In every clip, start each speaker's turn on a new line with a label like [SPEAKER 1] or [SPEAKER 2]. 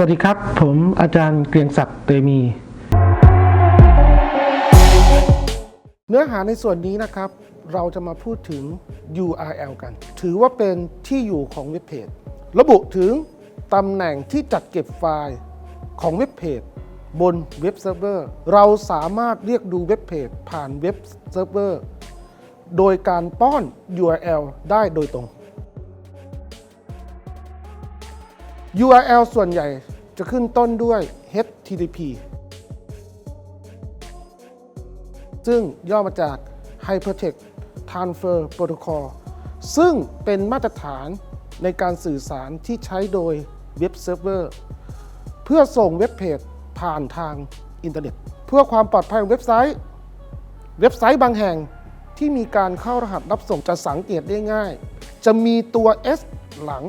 [SPEAKER 1] วัสดีครับ ผมอาจารย์เกรียงศักดิ์เตมี เนื้อหาในส่วนนี้นะครับ เราจะมาพูดถึง URL กัน ถือว่าเป็นที่อยู่ของเว็บเพจ ระบุถึงตำแหน่งที่จัดเก็บไฟล์ของเว็บเพจบนเว็บเซิร์ฟเวอร์ เราสามารถเรียกดูเว็บเพจผ่านเว็บเซิร์ฟเวอร์ โดยการป้อน URL ได้โดยตรง URL ส่วนใหญ่ จะขึ้นต้นด้วย HTTP ซึ่งย่อมาจาก Hypertext Transfer Protocol ซึ่งเป็นมาตรฐานในการสื่อสารที่ใช้โดยเว็บเซิร์ฟเวอร์เพื่อส่งเว็บเพจผ่านทางอินเทอร์เน็ต เพื่อความปลอดภัยของเว็บไซต์ เว็บไซต์บางแห่งที่มีการเข้ารหัสรับส่งจะสังเกตได้ง่าย จะมีตัว S หลัง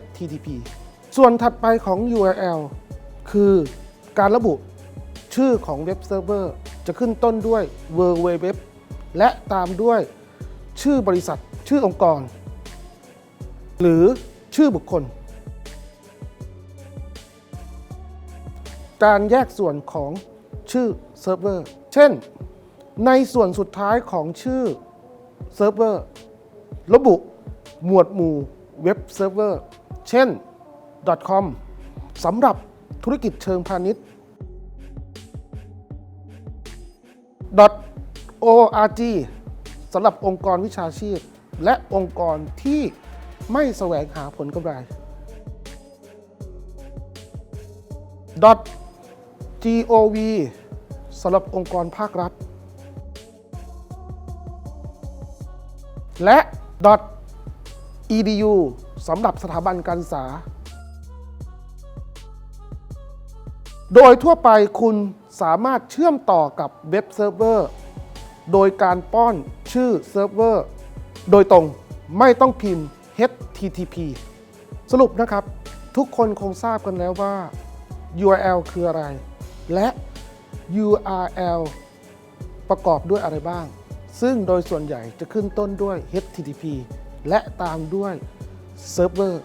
[SPEAKER 1] HTTP ส่วนถัดไปของ URL คือการระบุชื่อของเว็บเซิร์ฟเวอร์จะขึ้นต้นด้วย www และตามด้วยชื่อบริษัท ชื่อองค์กร หรือชื่อบุคคล การแยกส่วนของชื่อเซิร์ฟเวอร์ เช่น ในส่วนสุดท้ายของชื่อเซิร์ฟเวอร์ ระบุหมวดหมู่เว็บเซิร์ฟเวอร์ เช่น .com สำหรับธุรกิจเชิงพาณิชย์ .org สำหรับองค์กรวิชาชีพ และองค์กรที่ไม่แสวงหาผลกำไร .gov สำหรับองค์กรภาครัฐ และ .edu สำหรับสถาบันการศึกษา โดยทั่วไปคุณสามารถเชื่อมต่อกับเว็บเซิร์ฟเวอร์ โดยการป้อนชื่อเซิร์ฟเวอร์ โดยตรงไม่ต้องพิมพ์ HTTP สรุปนะครับ ทุกคนคงทราบกันแล้วว่า URL คืออะไร และ URL ประกอบด้วยอะไรบ้าง ซึ่งโดยส่วนใหญ่จะขึ้นต้นด้วย HTTP และตามด้วยเซิร์ฟเวอร์